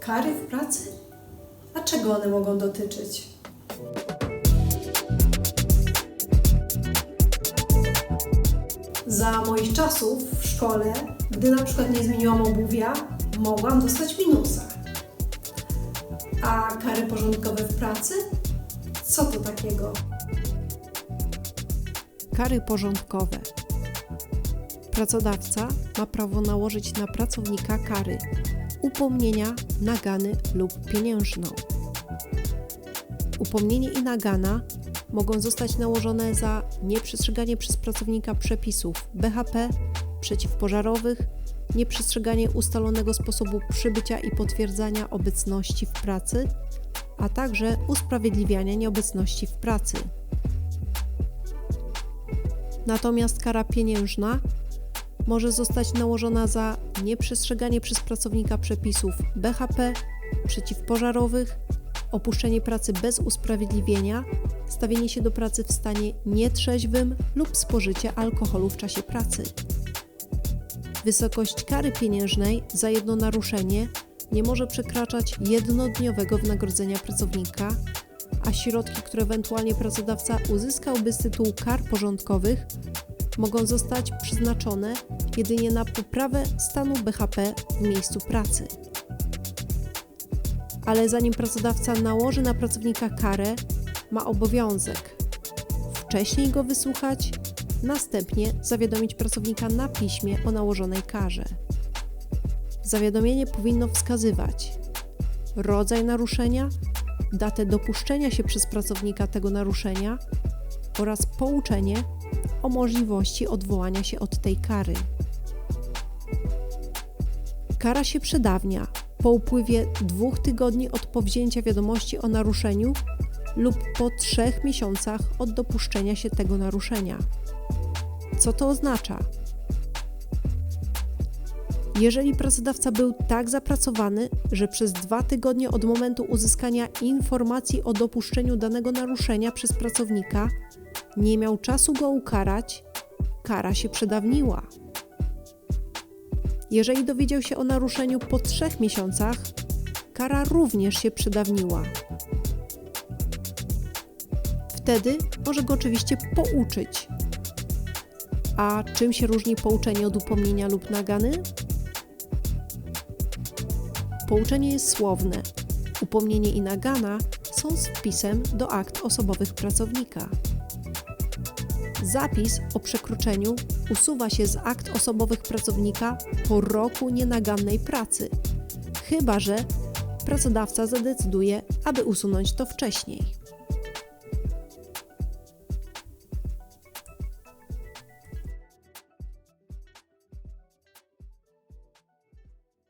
Kary w pracy? A czego one mogą dotyczyć? Za moich czasów w szkole, gdy na przykład nie zmieniłam obuwia, mogłam dostać minusa. A kary porządkowe w pracy? Co to takiego? Kary porządkowe. Pracodawca ma prawo nałożyć na pracownika kary upomnienia, nagany lub pieniężną. Upomnienie i nagana mogą zostać nałożone za nieprzestrzeganie przez pracownika przepisów BHP, przeciwpożarowych, nieprzestrzeganie ustalonego sposobu przybycia i potwierdzania obecności w pracy, a także usprawiedliwiania nieobecności w pracy. Natomiast kara pieniężna może zostać nałożona za nieprzestrzeganie przez pracownika przepisów BHP, przeciwpożarowych, opuszczenie pracy bez usprawiedliwienia, stawienie się do pracy w stanie nietrzeźwym lub spożycie alkoholu w czasie pracy. Wysokość kary pieniężnej za jedno naruszenie nie może przekraczać jednodniowego wynagrodzenia pracownika, a środki, które ewentualnie pracodawca uzyskałby z tytułu kar porządkowych, mogą zostać przeznaczone jedynie na poprawę stanu BHP w miejscu pracy. Ale zanim pracodawca nałoży na pracownika karę, ma obowiązek wcześniej go wysłuchać, następnie zawiadomić pracownika na piśmie o nałożonej karze. Zawiadomienie powinno wskazywać rodzaj naruszenia, datę dopuszczenia się przez pracownika tego naruszenia oraz pouczenie o możliwości odwołania się od tej kary. Kara się przedawnia po upływie dwóch tygodni od powzięcia wiadomości o naruszeniu lub po trzech miesiącach od dopuszczenia się tego naruszenia. Co to oznacza? Jeżeli pracodawca był tak zapracowany, że przez dwa tygodnie od momentu uzyskania informacji o dopuszczeniu danego naruszenia przez pracownika nie miał czasu go ukarać, kara się przedawniła. Jeżeli dowiedział się o naruszeniu po trzech miesiącach, kara również się przedawniła. Wtedy może go oczywiście pouczyć. A czym się różni pouczenie od upomnienia lub nagany? Pouczenie jest słowne. Upomnienie i nagana są z wpisem do akt osobowych pracownika. Zapis o przekroczeniu usuwa się z akt osobowych pracownika po roku nienagannej pracy, chyba że pracodawca zadecyduje, aby usunąć to wcześniej.